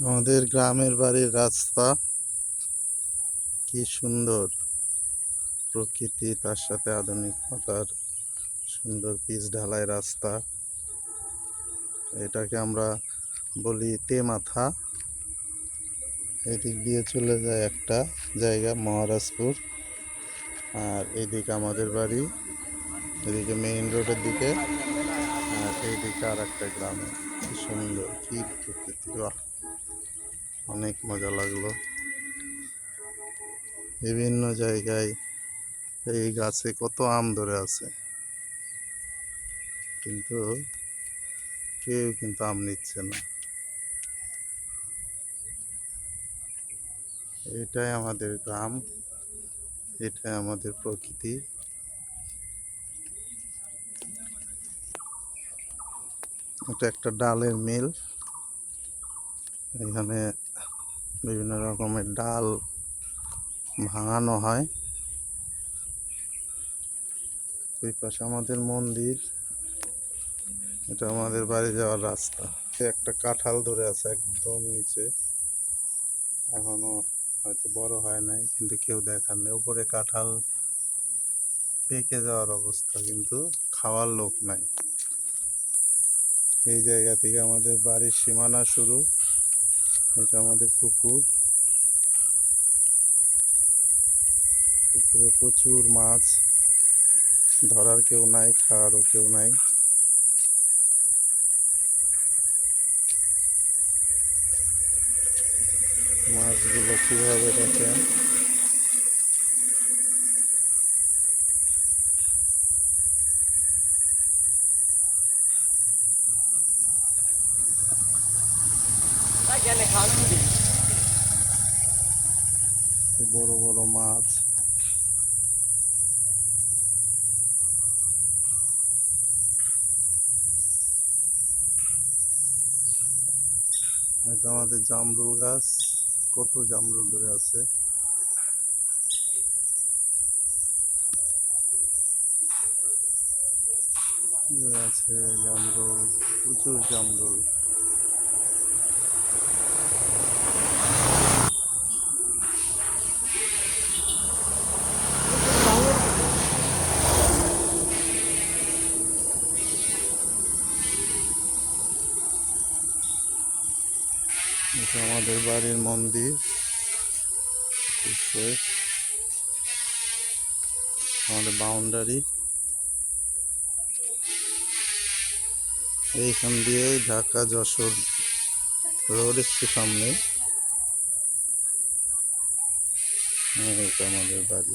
আমাদের গ্রামের বাড়ির রাস্তা। কি সুন্দর প্রকৃতি, তার সাথে আধুনিকতার সুন্দর পিচ ঢালাই রাস্তা। এটাকে আমরা বলি তে মাথা এদিক দিয়ে চলে যায় একটা জায়গা, মহারাজপুর। আর এদিকে আমাদের বাড়ি, এদিকে মেইন রোডের দিকে। আর এইদিকে আর একটা গ্রামে। কি সুন্দর, কি প্রকৃতি, বাহ! অনেক মজা লাগল। বিভিন্ন জায়গায় এই গাছে কত আম ধরে আছে। কিন্তু কেউ কিন্তু আম নিচ্ছে না। এটাই আমাদের গ্রাম, এটাই আমাদের প্রকৃতি। এটা একটা ডালের মিল। এখানে বিভিন্ন রকমের ডাল ভাঙানো হয়। ওই পাশে আমাদের মন্দির। এটা আমাদের বাড়ি যাওয়ার রাস্তা। একটা কাঁঠাল ধরে আছে একদম নিচে। এখনও হয়তো বড় হয় নাই, কিন্তু কেউ দেখার নেই। উপরে কাঁঠাল পেকে যাওয়ার অবস্থা, কিন্তু খাওয়ার লোক নাই। এই জায়গা থেকে আমাদের বাড়ির সীমানা শুরু। এটা আমাদের পুকুর। পুকুরে প্রচুর মাছ, ধরার কেউ নাই, খাওয়ারও কেউ নাই। মাছগুলো কীভাবে দেখেন? বড় বড় মাছ। এটা আমাদের জামরুল গাছ, কত জামরুল ধরে আছে। আছে জামরুল, প্রচুর জামরুল। এটা আমাদের বাড়ির মন্দির। আমাদের বাউন্ডারি এইখান দিয়ে ঢাকা যশোর রোড একটু সামনে এটা আমাদের বাড়ি।